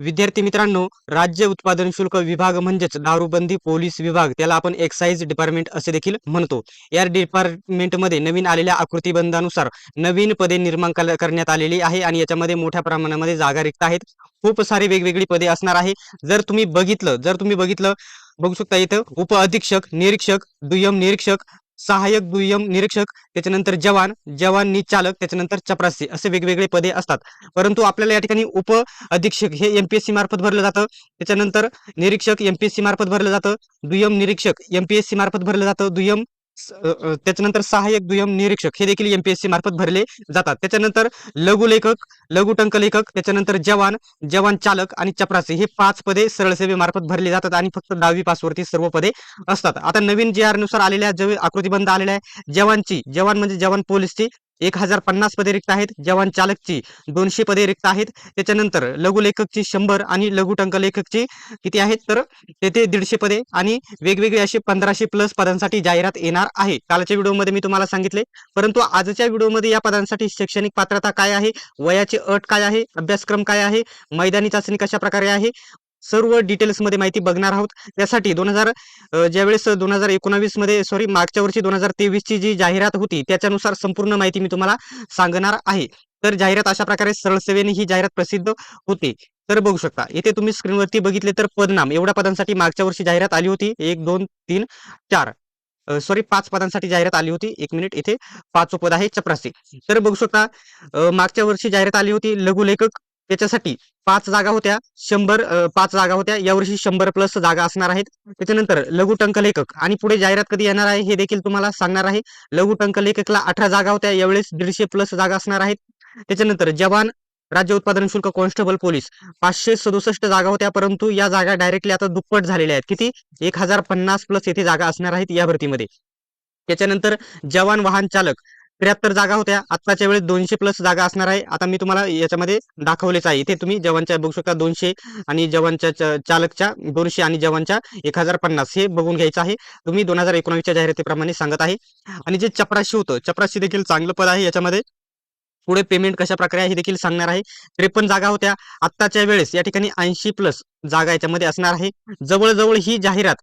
विद्यार्थी मित्रांनो राज्य उत्पादन शुल्क विभाग म्हणजेच दारूबंदी पोलीस विभाग त्याला आपण एक्साईज डिपार्टमेंट असे देखील म्हणतो. या डिपार्टमेंटमध्ये नवीन आलेल्या आकृतीबंधानुसार नवीन पदे निर्माण करण्यात आलेली आहे आणि याच्यामध्ये मोठ्या प्रमाणामध्ये जागा रिक्त आहेत. खूप सारी वेगवेगळी पदे असणार आहे. जर तुम्ही बघितलं जर तुम्ही बघितलं बघू शकता इथं उप अधीक्षक निरीक्षक दुय्यम निरीक्षक सहाय्यक दुय्यम निरीक्षक त्याच्यानंतर जवान जवान निचालक त्याच्यानंतर चपरासी असे वेगवेगळे पदे असतात. परंतु आपल्याला या ठिकाणी उप अधीक्षक हे एमपीएससी मार्फत भरलं जातं. त्याच्यानंतर निरीक्षक एमपीएससी मार्फत भरलं जातं. दुय्यम निरीक्षक एमपीएससी मार्फत भरलं जातं. दुय्यम त्याच्यानंतर सहाय्यक दुय्यम निरीक्षक हे देखील एमपीएससी मार्फत भरले जातात. त्याच्यानंतर लघुलेखक लघुटंक लेखक त्याच्यानंतर जवान जवान चालक आणि चपरासी हे पाच पदे सरळ सेवेमार्फत भरले जातात आणि फक्त दहावी पासवरती सर्व पदे असतात. आता नवीन जे आरनुसार आलेल्या जे आकृतीबंध आलेल्या आहे. जवानची जवान म्हणजे जवान पोलीसची एक हजार पन्नास पदे रिक्त आहेत जवान चालकची दोनशे पदे रिक्त आहेत. त्याच्यानंतर लघु लेखकची शंभर आणि लघुटंक लेखकची किती आहेत? तर तेथे दीडशे पदे आणि वेगवेगळे असे पंधराशे प्लस पदांसाठी जाहिरात येणार आहे. कालच्या व्हिडिओमध्ये मी तुम्हाला सांगितले. परंतु आजच्या व्हिडिओमध्ये या पदांसाठी शैक्षणिक पात्रता काय आहे? वयाची अट काय आहे? अभ्यासक्रम काय आहे? मैदानी चाचणी कशा प्रकारे आहे? सर्व डिटेल्समध्ये माहिती बघणार आहोत. त्यासाठी दोन हजार ज्यावेळेस दोन हजार एकोणावीसमध्ये सॉरी मागच्या वर्षी दोन हजार तेवीस ची जी जाहिरात होती त्याच्यानुसार संपूर्ण माहिती मी तुम्हाला सांगणार आहे. तर जाहिरात अशा प्रकारे सरळ सेवेने ही जाहिरात प्रसिद्ध होते. तर बघू शकता इथे तुम्ही स्क्रीनवरती बघितले तर पदनाम एवढ्या पदांसाठी मागच्या वर्षी जाहिरात आली होती. एक दोन तीन चार सॉरी पाच पदांसाठी जाहिरात आली होती. एक मिनिट इथे पाचवं पद आहे चपरासी. तर बघू शकता मागच्या वर्षी जाहिरात आली होती लघुलेखक त्याच्यासाठी पाच जागा होत्या शंभर पाच जागा होत्या. यावर्षी शंभर प्लस जागा असणार आहेत. त्याच्यानंतर लघुटंक लेखक आणि पुढे जाहिरात कधी येणार आहे हे देखील तुम्हाला सांगणार आहे. लघुटंक लेखकला अठरा जागा होत्या यावेळेस दीडशे प्लस जागा असणार आहेत. त्याच्यानंतर जवान राज्य उत्पादन शुल्क कॉन्स्टेबल पोलीस पाचशे सदुसष्ट जागा होत्या परंतु या जागा डायरेक्टली आता दुप्पट झालेल्या आहेत. किती? एक हजार पन्नास प्लस येथे जागा असणार आहेत या भरतीमध्ये. त्याच्यानंतर जवान वाहन चालक त्र्याहत्तर जागा होत्या. आत्ताच्या वेळेस दोनशे प्लस जागा असणार आहे. आता मी तुम्हाला याच्यामध्ये दाखवलेच आहे. इथे तुम्ही जवानच्या बघू शकता दोनशे आणि जवानच्या चालकच्या दोनशे आणि जवानच्या एक हजार पन्नास. हे बघून घ्यायचं आहे. तुम्ही दोन हजार एकोणावीसच्या जाहिरातीप्रमाणे सांगत आहे. आणि जे चपराशी होतं चपराशी देखील चांगलं पद आहे याच्यामध्ये. पुढे पेमेंट कशा प्रकारे आहे हे देखील सांगणार आहे. त्रेपन्न जागा होत्या. आत्ताच्या वेळेस या ठिकाणी ऐंशी प्लस जागा याच्यामध्ये असणार आहे. जवळजवळ ही जाहिरात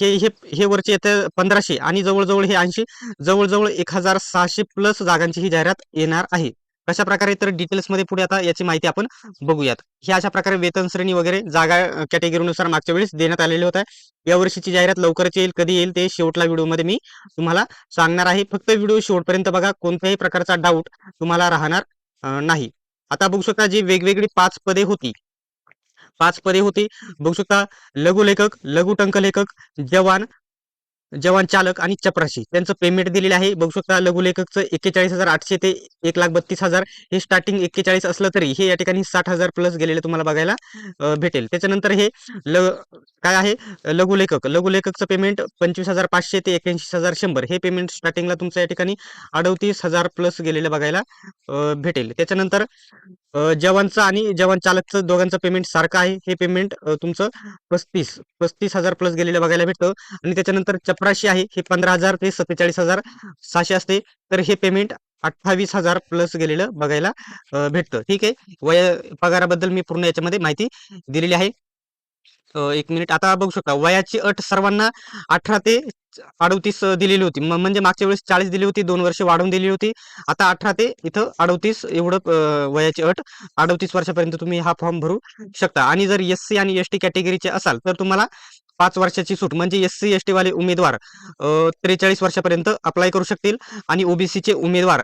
हे हे हे वरचे येते पंधराशे आणि जवळजवळ हे ऐंशी जवळजवळ एक हजार सहाशे प्लस जागांची ही जाहिरात येणार आहे. कशा प्रकारे? तर डिटेल्समध्ये पुढे आता याची माहिती आपण बघूयात. हे अशा प्रकारे वेतन श्रेणी वगैरे जागा कॅटेगरीनुसार मागच्या वेळेस देण्यात आलेले होत्या या वर्षीची जाहिरात लवकरच येईल कधी येईल ते शेवटला व्हिडिओमध्ये मी तुम्हाला सांगणार आहे. फक्त व्हिडिओ शेवटपर्यंत बघा कोणत्याही प्रकारचा डाऊट तुम्हाला राहणार नाही. आता बघू शकता जी वेगवेगळी पाच पदे होती. पाच पदे होती. बघू शकता लघु लेखक लघु टंक लेखक जवान जवान चालक आणि चपराशी त्यांचं पेमेंट दिलेलं आहे. बघू शकता लघुलेखकचं एक्केचाळीस हजार आठशे ते एक लाख बत्तीस हजार. हे स्टार्टिंग एक्केचाळीस असलं तरी हे या ठिकाणी साठ हजार प्लस गेलेले तुम्हाला बघायला भेटेल. त्याच्यानंतर हे ल काय आहे? लघुलेखक. लघुलेखकचं पेमेंट पंचवीस हजार पाचशे ते एक्याऐंशी हजार शंभर. हे पेमेंट स्टार्टिंगला तुमचं या ठिकाणी अडतीस हजार प्लस गेलेलं बघायला भेटेल. त्याच्यानंतर जवानचं आणि जवान चालकचं दोघांचं पेमेंट सारखं आहे. हे पेमेंट तुमचं पस्तीस पस्तीस हजार प्लस गेलेलं बघायला भेटतं. आणि त्याच्यानंतर चपराशी आहे हे पंधरा हजार ते सत्तेचाळीस हजार सहाशे असते. तर हे पेमेंट अठ्ठावीस हजार प्लस गेलेलं बघायला भेटतं. ठीक आहे? वय पगाराबद्दल मी पूर्ण याच्यामध्ये माहिती दिलेली आहे. एक मिनिट आता बघू शकता वयाची अट सर्वांना अठरा ते अडतीस दिलेली होती. म्हणजे मागच्या वेळेस चाळीस दिली होती दोन वर्ष वाढवून दिली होती. आता अठरा ते इथं अडतीस एवढं वयाची अट. अडतीस वर्षापर्यंत तुम्ही हा फॉर्म भरू शकता. आणि जर एस सी आणि एस टी कॅटेगरीचे असाल तर तुम्हाला पाच वर्षाची सूट म्हणजे एस सी एस टी वाले उमेदवार त्रेचाळीस वर्षापर्यंत अप्लाय करू शकतील आणि ओबीसीचे उमेदवार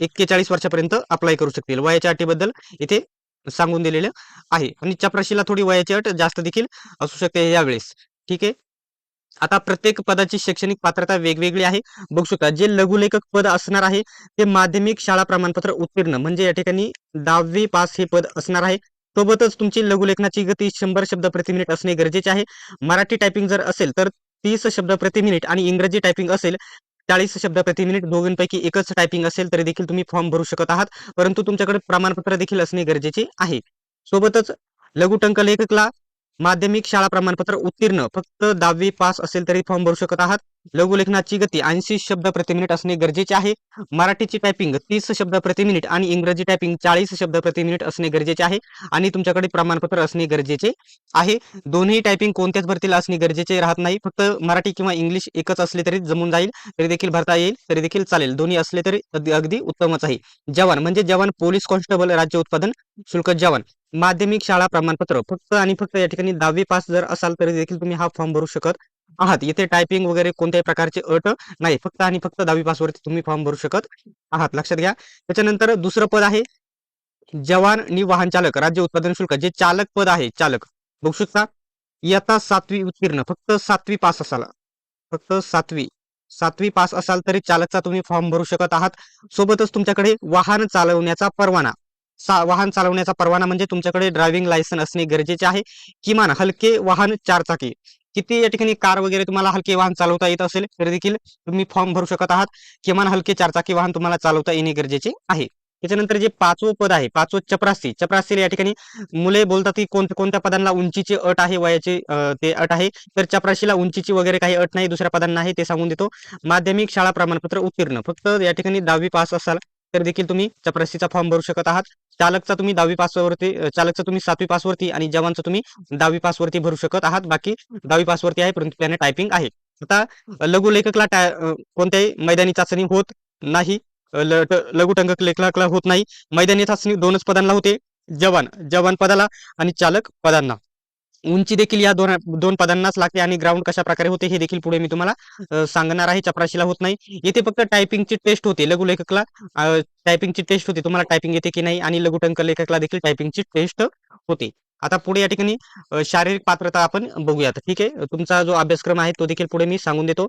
एक्केचाळीस वर्षापर्यंत अप्लाय करू शकतील. वयाच्या अटीबद्दल इथे सांगून दिलेलं आहे. आणि चपराशीला थोडी वयाची अट जास्त देखील असू शकते यावेळेस. ठीक आहे? आता प्रत्येक पदाची शैक्षणिक पात्रता वेगवेगळी आहे. बघू शकता जे लघुलेखक पद असणार आहे ते माध्यमिक शाळा प्रमाणपत्र उत्तीर्ण म्हणजे या ठिकाणी दहावी पास हे पद असणार आहे. सोबतच तुमची लघुलेखनाची गती शंभर शब्द प्रति मिनिट असणे गरजेचे आहे. मराठी टायपिंग जर असेल तर तीस शब्द प्रति मिनिट आणि इंग्रजी टायपिंग असेल चाळीस शब्द प्रति मिनिट दोघांपैकी एकच टायपिंग असेल तरी देखील तुम्ही फॉर्म भरू शकत आहात. परंतु तुमच्याकडे प्रमाणपत्र देखील असणे गरजेचे आहे. सोबतच लघुटंक लेखकला माध्यमिक शाळा प्रमाणपत्र उत्तीर्ण. फक्त दहावी पास असेल तरी फॉर्म भरू शकत आहात. लघुलेखनाची गती ऐंशी शब्द प्रति मिनिट असणे गरजेचे आहे. मराठीची टायपिंग तीस शब्द प्रति मिनिट आणि इंग्रजी टायपिंग चाळीस शब्द प्रति मिनिट असणे गरजेचे आहे. आणि तुमच्याकडे प्रमाणपत्र असणे गरजेचे आहे. दोन्ही टायपिंग कोणत्याच भरतीला असणे गरजेचे राहत नाही. फक्त मराठी किंवा इंग्लिश एकच असले तरी जमून जाईल. तरी देखील भरता येईल. तरी देखील चालेल. दोन्ही असले तरी अगदी अगदी उत्तमच आहे. जवान म्हणजे जवान पोलीस कॉन्स्टेबल राज्य उत्पादन शुल्क जवान. माध्यमिक शाळा प्रमाणपत्र. फक्त आणि फक्त या ठिकाणी दहावी पास जर असाल तरी देखील तुम्ही हा फॉर्म भरू शकत आहात. येथे टायपिंग वगैरे कोणत्याही प्रकारचे अट नाही. फक्त आणि फक्त दहावी पासवरती तुम्ही फॉर्म भरू शकत आहात. लक्षात घ्या. त्याच्यानंतर दुसरं पद आहे जवान आणि वाहन चालक. राज्य उत्पादन शुल्क. जे चालक पद आहे चालक. बघू शकता इयत्ता सातवी उत्तीर्ण. फक्त सातवी पास असाल. फक्त सातवी. सातवी पास असाल तरी चालकचा तुम्ही फॉर्म भरू शकत आहात. सोबतच तुमच्याकडे वाहन चालवण्याचा परवाना. वाहन चालवण्याचा परवाना म्हणजे तुमच्याकडे ड्रायव्हिंग लायसन असणे गरजेचे आहे. किमान हलके वाहन चार चाकी किती या ठिकाणी कार वगैरे तुम्हाला हलके वाहन चालवता येत असेल तरी देखील तुम्ही फॉर्म भरू शकत आहात. किमान हलके चारचाकी वाहन तुम्हाला चालवता येणे गरजेचे आहे. त्याच्यानंतर जे पाचवं पद आहे पाचवं चपरासी. चपरासी या ठिकाणी मुले बोलतात की कोणत्या कोणत्या पदांना उंचीची अट आहे वयाची ते अट आहे. तर चपराशीला उंचीची वगैरे काही अट नाही दुसऱ्या पदांना आहे ते सांगून देतो. माध्यमिक शाळा प्रमाणपत्र उत्तीर्ण. फक्त या ठिकाणी दहावी पास असाल तर देखील तुम्ही चपराशीचा फॉर्म भरू शकत आहात. चालकचा तुम्ही दहावी पासवरती चालकचा तुम्ही सातवी पासवरती आणि जवानचं तुम्ही दहावी पासवरती भरू शकत आहात. बाकी दहावी पासवरती आहे परंतु त्याने टायपिंग आहे. आता लघु लेखकला कोणत्याही मैदानी चाचणी होत नाही अं, लेखकला लेखकाला होत नाही. मैदानी चाचणी दोनच पदांना होते जवान जवान पदाला आणि चालक पदांना. उंची देखील या दोन दोन पदांनाच लागते आणि ग्राउंड कशा प्रकारे होते हे देखील पुढे मी तुम्हाला सांगणार आहे. चपराशीला होत नाही. येथे फक्त टायपिंगची टेस्ट होते. लघु लेखकला टायपिंगची टेस्ट होते. तुम्हाला टायपिंग येते की नाही? आणि लघुटंक लेखकला देखील टायपिंगची टेस्ट होते. आता पुढे या ठिकाणी शारीरिक पात्रता आपण बघूयात. ठीक आहे? तुमचा जो अभ्यासक्रम आहे तो देखील पुढे मी सांगून देतो.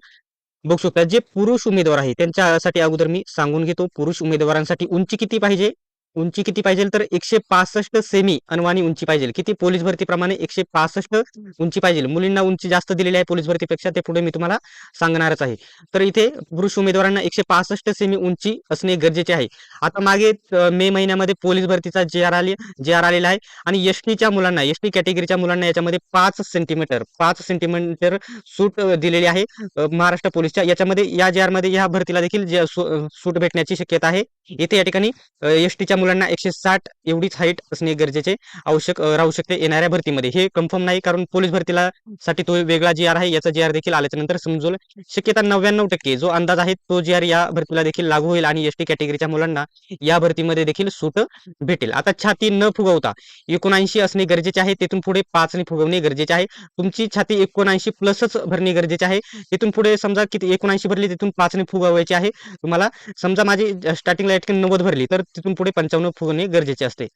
बघू शकता जे पुरुष उमेदवार आहे त्यांच्यासाठी अगोदर मी सांगून घेतो. पुरुष उमेदवारांसाठी उंची किती पाहिजे? उंची किती पाहिजे तर एकशे पासष्ट सेमी अनवाणी उंची पाहिजे. किती पोलीस भरतीप्रमाणे एकशे पासष्ट उंची पाहिजे? मुलींना उंची जास्त दिलेली आहे पोलीस भरतीपेक्षा ते पुढे मी तुम्हाला सांगणारच आहे. तर इथे पुरुष उमेदवारांना एकशे पासष्ट सेमी उंची असणे गरजेचे आहे. आता मागे मे महिन्यामध्ये पोलीस भरतीचा जे आर आले जे आर आलेला आहे आणि एसटीच्या मुलांना एसटी कॅटेगरीच्या मुलांना याच्यामध्ये पाच सेंटीमीटर पाच सेंटीमीटर सूट दिलेली आहे महाराष्ट्र पोलीसच्या. याच्यामध्ये या जे आरमध्ये या भरतीला देखील जे सूट भेटण्याची शक्यता आहे. इथे या ठिकाणी एसटीच्या मुलांना एकशे साठ एवढीच हाईट असणे गरजेचे आवश्यक राहू शकते येणाऱ्या भरतीमध्ये. हे कन्फर्म नाही कारण पोलीस भरतीला साठी तो वेगळा जी आर आहे याचा जी आर देखील आल्याच्यानंतर समजून शक्यता नव्याण्णव टक्के जो अंदाज आहे तो जी आर या भरतीला देखील लागू होईल आणि एस टी कॅटेगरीच्या मुलांना या भरतीमध्ये देखील सूट भेटेल. आता छाती न फुगवता एकोणऐंशी असणे गरजेचे आहे तिथून पुढे पाचने फुगवणे गरजेचे आहे. तुमची छाती एकोणऐंशी प्लसच भरणे गरजेचे आहे. तिथून पुढे समजा किती एकोणऐंशी भरली तिथून पाचने फुगवायची आहे. तुम्हाला समजा माझी स्टार्टिंगला या नव्वद भरली तर तिथून पुढे पंचावन्न फुगवणे गरजेचे असते.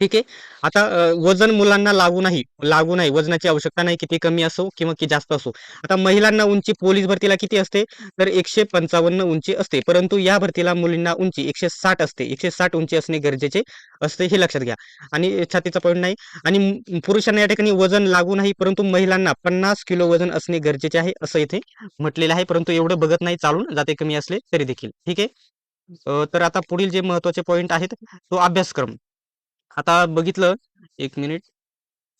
ठीक आहे? आता वजन मुलांना लागू नाही लागू नाही. वजनाची आवश्यकता नाही किती कमी असो किंवा की जास्त असो. आता महिलांना उंची पोलीस भरतीला किती असते? तर एकशे पंचावन्न उंची असते. परंतु या भरतीला मुलींना उंची एकशे साठ असते. एकशे साठ उंची असणे गरजेचे असते हे लक्षात घ्या. आणि छातीचा पॉईंट नाही. आणि पुरुषांना या ठिकाणी वजन लागू नाही परंतु महिलांना पन्नास किलो वजन असणे गरजेचे आहे असं इथे म्हटलेलं आहे. परंतु एवढं बघत नाही चालून जाते कमी असले तरी देखील. ठीक आहे? तर आता पुढील जे महत्त्वाचे पॉईंट आहेत तो अभ्यासक्रम. आता बघितलं एक मिनिट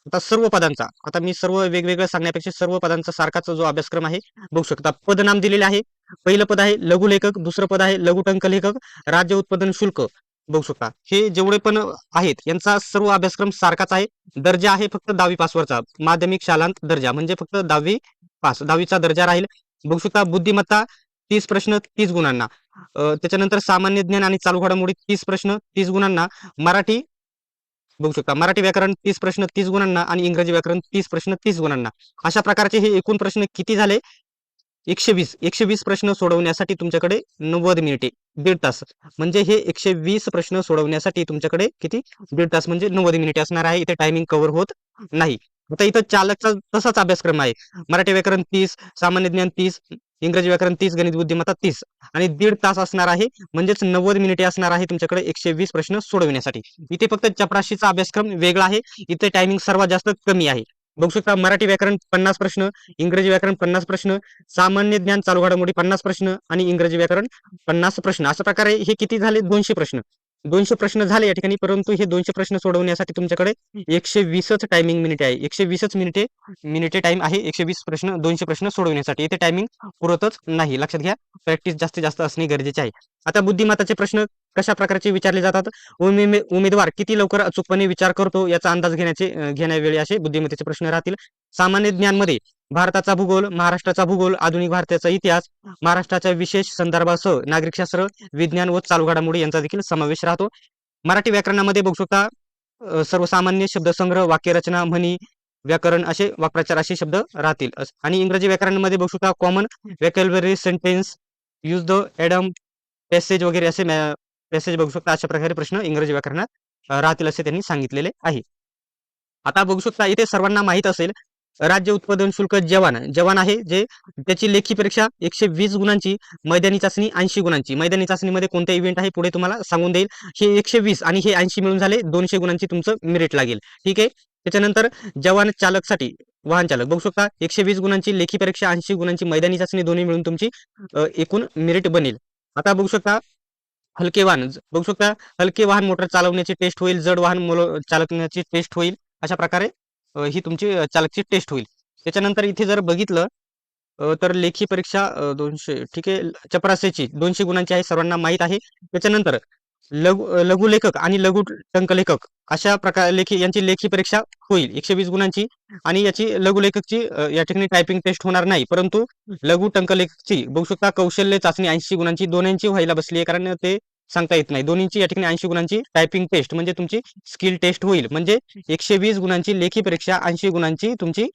आता सर्व पदांचा आता मी सर्व वेगवेगळं सांगण्यापेक्षा सर्व पदांचा सारखाच जो अभ्यासक्रम आहे बघू शकता. पदनाम दिलेले आहे. पहिलं पद आहे लघुलेखक दुसरं पद आहे लघुटंक लेखक राज्य उत्पादन शुल्क. बघू शकता. हे जेवढे पण आहेत यांचा सर्व अभ्यासक्रम सारखाच आहे. दर्जा आहे फक्त दहावी पासवरचा. माध्यमिक शालांत दर्जा म्हणजे फक्त दहावी पास दहावीचा दर्जा राहील. बघू शकता बुद्धिमत्ता तीस प्रश्न तीस गुणांना. त्याच्यानंतर सामान्य ज्ञान आणि चालू घडामोडी तीस प्रश्न तीस गुणांना मराठी बघू शकता. मराठी व्याकरण तीस प्रश्न तीस गुणांना आणि इंग्रजी व्याकरण तीस प्रश्न तीस गुणांना. अशा प्रकारचे हे एकूण प्रश्न किती झाले? एकशे वीस. एकशे वीस प्रश्न सोडवण्यासाठी तुमच्याकडे नव्वद मिनिटे दीड तास. म्हणजे हे एकशे वीस प्रश्न सोडवण्यासाठी तुमच्याकडे किती? दीड तास म्हणजे नव्वद मिनिटे असणार आहे. इथे टायमिंग कव्हर होत नाही. आता इथं चालकचा तसाच अभ्यासक्रम आहे. मराठी व्याकरण तीस सामान्य ज्ञान तीस इंग्रजी व्याकरण तीस गणित बुद्धिमत्ता तीस. आणि दीड तास असणार आहे म्हणजेच नव्वद मिनिटे असणार आहे तुमच्याकडे एकशे वीस प्रश्न सोडविण्यासाठी. इथे फक्त चपराशीचा अभ्यासक्रम वेगळा आहे इथे टायमिंग सर्वात जास्त कमी आहे. बघू शकता मराठी व्याकरण पन्नास प्रश्न इंग्रजी व्याकरण पन्नास प्रश्न सामान्य ज्ञान चालू घडामोडी पन्नास प्रश्न आणि इंग्रजी व्याकरण पन्नास प्रश्न. अशा प्रकारे हे किती झाले? दोनशे प्रश्न. दोनशे प्रश्न झाले या ठिकाणी परंतु हे दोनशे प्रश्न सोडवण्यासाठी तुमच्याकडे एकशे वीसच टायमिंग मिनिटे आहे. एकशे वीसच मिनिटे मिनिटे टाइम आहे. एकशे वीस प्रश्न दोनशे प्रश्न सोडवण्यासाठी. येथे टायमिंग पुरतच नाही. लक्षात घ्या. प्रॅक्टिस जास्तीत जास्त असणे गरजेचे आहे. आता बुद्धिमत्ताचे प्रश्न कशा प्रकारचे विचारले जातात? उमे- उमेदवार किती लवकर अचूकपणे विचार करतो? याचा अंदाज घेण्याचे घेण्यावेळी असे बुद्धिमत्तेचे प्रश्न राहतील. सामान्य ज्ञानमध्ये भारताचा भूगोल महाराष्ट्राचा भूगोल आधुनिक भारताचा इतिहास महाराष्ट्राच्या विशेष संदर्भासह नागरिकशास्त्र विज्ञान व चालू घडामोडी यांचा देखील समावेश राहतो. मराठी व्याकरणामध्ये बघू शकता सर्वसामान्य शब्दसंग्रह वाक्यरचना म्हणी व्याकरण असे वाक्प्रचार असे शब्द राहतील. आणि इंग्रजी व्याकरणामध्ये बघू शकता common vocabulary sentence use the idiom passage वगैरे असे मेसेज बघू शकता अशा प्रकारे प्रश्न इंग्रजी व्याकरणात राहतील असे त्यांनी सांगितलेले आहे. आता बघू शकता इथे सर्वांना माहीत असेल राज्य उत्पादन शुल्क जवान जवान आहे जे त्याची लेखी परीक्षा एकशे वीस गुणांची मैदानी चाचणी ऐंशी गुणांची. मैदानी चाचणीमध्ये कोणते इव्हेंट आहे पुढे तुम्हाला सांगून देईल. हे एकशे वीस आणि हे ऐंशी मिळून झाले दोनशे गुणांची तुमचं मेरिट लागेल. ठीक आहे? त्याच्यानंतर जवान चालकसाठी वाहन चालक. बघू शकता एकशे वीस गुणांची लेखी परीक्षा ऐंशी गुणांची मैदानी चाचणी दोन्ही मिळून तुमची एकूण मेरिट बनेल. आता बघू शकता हलके वाहन बघू शकता हलके वाहन मोटर चालवण्याची टेस्ट होईल जड वाहन चालवण्याची टेस्ट होईल अशा प्रकारे ही तुमची चालकची टेस्ट होईल. त्याच्यानंतर इथे जर बघितलं तर लेखी परीक्षा दोनशे ठीक आहे चपरासेची दोनशे गुणांची आहे सर्वांना माहीत आहे. त्याच्यानंतर लघु लघुलेखक आणि लघु टंकलेखक अशा प्रकार लेखी यांची लेखी परीक्षा होईल एकशे वीस गुणांची आणि याची लघुलेखकची या ठिकाणी टायपिंग टेस्ट होणार नाही. परंतु लघु टंकलेखकची बघू शकता कौशल्य चाचणी ऐंशी गुणांची दोन्हींची व्हायला बसली आहे कारण ते सांगता येत नाही. दोन्हींची या ठिकाणी ऐंशी गुणांची टायपिंग टेस्ट म्हणजे तुमची स्किल टेस्ट होईल. म्हणजे एकशे वीस गुणांची लेखी परीक्षा ऐंशी गुणांची तुमची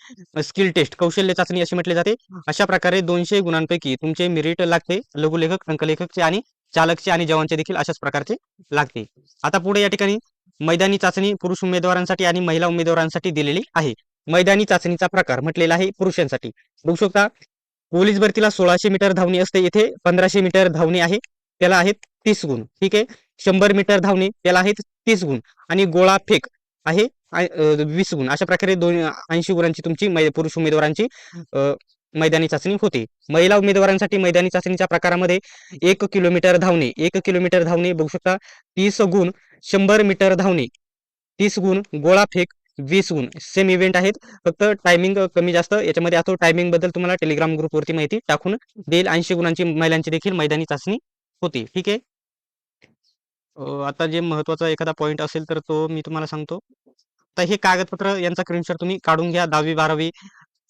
स्किल टेस्ट कौशल्य चाचणी अशी म्हटली जाते. अशा प्रकारे दोनशे गुणांपैकी तुमचे मेरिट लागते लघुलेखक टंकलेखकचे आणि चालकचे आणि जवानचे देखील अशाच प्रकारचे लागते. आता पुढे या ठिकाणी मैदानी चाचणी पुरुष उमेदवारांसाठी आणि महिला उमेदवारांसाठी दिलेली आहे. मैदानी चाचणीचा प्रकार म्हटलेला आहे पुरुषांसाठी. बघू शकता पोलीस भरतीला सोळाशे मीटर धावणी असते. येथे पंधराशे मीटर धावणी आहे. त्याला आहेत तीस गुण. ठीक आहे? शंभर मीटर धावणे त्याला आहेत तीस गुण. आणि गोळा फेक आहे वीस गुण. अशा प्रकारे दोन ऐंशी गुणांची तुमची मै- पुरुष उमेदवारांची मैदानी चाचणी होते. महिला उमेदवारांसाठी मैदानी चाचणीच्या प्रकारामध्ये एक किलोमीटर धावणे एक किलोमीटर धावणे बघू शकता तीस गुण शंभर मीटर धावणे तीस गुण गोळा फेक वीस गुण सेम इव्हेंट आहेत. फक्त टायमिंग कमी जास्त याच्यामध्ये आता टायमिंगबद्दल तुम्हाला टेलिग्राम ग्रुपवरती माहिती टाकून देईल. ऐंशी गुणांची महिलांची देखील मैदानी चाचणी होती. ठीक आहे? आता जे महत्त्वाचा एखादा पॉईंट असेल तर तो मी तुम्हाला सांगतो. तर हे कागदपत्र यांचा स्क्रीनशॉट तुम्ही काढून घ्या. दहावी बारावी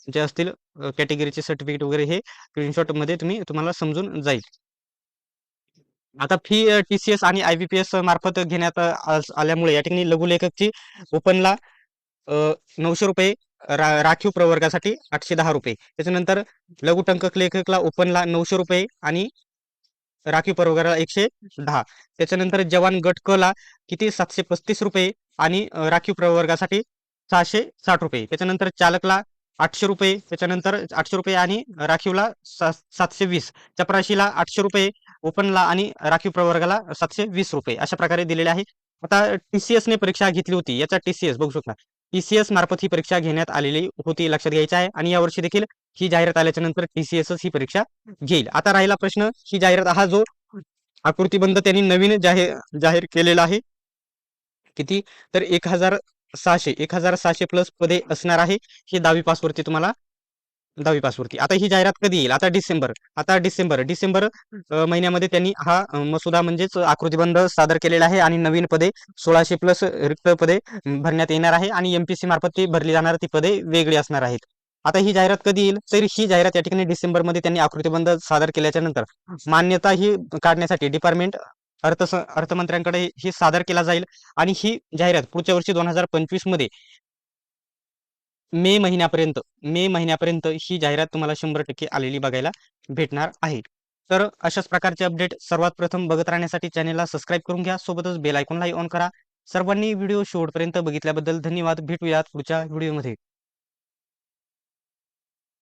जे असतील कॅटेगरीचे सर्टिफिकेट वगैरे हे स्क्रीनशॉटमध्ये तुम्ही तुम्हाला समजून जाईल. आता फी टीसीएस आणि आयबीपीएस मार्फत घेण्यात आल्यामुळे या ठिकाणी लघुलेखकची ओपनला नऊशे रुपये रा- राखीव प्रवर्गासाठी आठशे दहा रुपये. त्याच्यानंतर लघुटंकक लेखकला ओपनला नऊशे रुपये आणि राखीव प्रवर्गाला एकशे दहा. त्याच्यानंतर जवान गट क ला किती? सातशे पस्तीस रुपये आणि राखीव प्रवर्गासाठी सहाशे साठ रुपये. त्याच्यानंतर चालकला आठशे रुपये त्याच्यानंतर आठशे रुपये आणि राखीवला सातशे वीस. चपराशीला आठशे रुपये ओपनला आणि राखीव प्रवर्गाला सातशे वीस रुपये अशा प्रकारे दिलेले आहे. आता टीसीएस ने परीक्षा घेतली होती याचा टीसीएस बघू शकता. टीसीएस मार्फत ही परीक्षा घेण्यात आलेली होती लक्षात घ्यायची आहे. आणि यावर्षी देखील ही जाहिरात आल्याच्यानंतर टीसीएस ही परीक्षा घेईल. आता राहिला प्रश्न ही जाहिरात हा जो आकृतीबंध त्यांनी नवीन जाहीर जाहीर केलेला आहे किती? तर एक हजार सहाशे एक हजार सहाशे प्लस पदे असणार आहे. ही दहावी पासवरती तुम्हाला दहावी पासवरती आता ही जाहिरात कधी येईल? आता डिसेंबर. आता डिसेंबर. डिसेंबर महिन्यामध्ये त्यांनी हा मसुदा म्हणजेच आकृतीबंध सादर केलेला आहे आणि नवीन पदे सोळाशे प्लस रिक्त पदे भरण्यात येणार आहे आणि एमपीसी मार्फत ती भरली जाणार ती पदे वेगळी असणार आहेत. आता ही जाहिरात कधी येईल? तर ही जाहिरात या ठिकाणी डिसेंबरमध्ये त्यांनी आकृतीबंध सादर केल्याच्यानंतर. मान्यता ही काढण्यासाठी डिपार्टमेंट अर्थ अर्थमंत्र्यांकडे हे सादर केला जाईल आणि ही जाहिरात पुढच्या वर्षी दोन हजार पंचवीसमध्ये मे महिन्यापर्यंत मे महिन्यापर्यंत ही जाहिरात तुम्हाला शंभर टक्के आलेली बघायला भेटणार आहे. तर अशाच प्रकारचे अपडेट सर्वात प्रथम बघत राहण्यासाठी चॅनेलला सबस्क्राईब करून घ्या. सोबतच बेल आयकॉनलाही ऑन करा. सर्वांनी व्हिडिओ शेवटपर्यंत बघितल्याबद्दल धन्यवाद. भेटूयात पुढच्या व्हिडिओमध्ये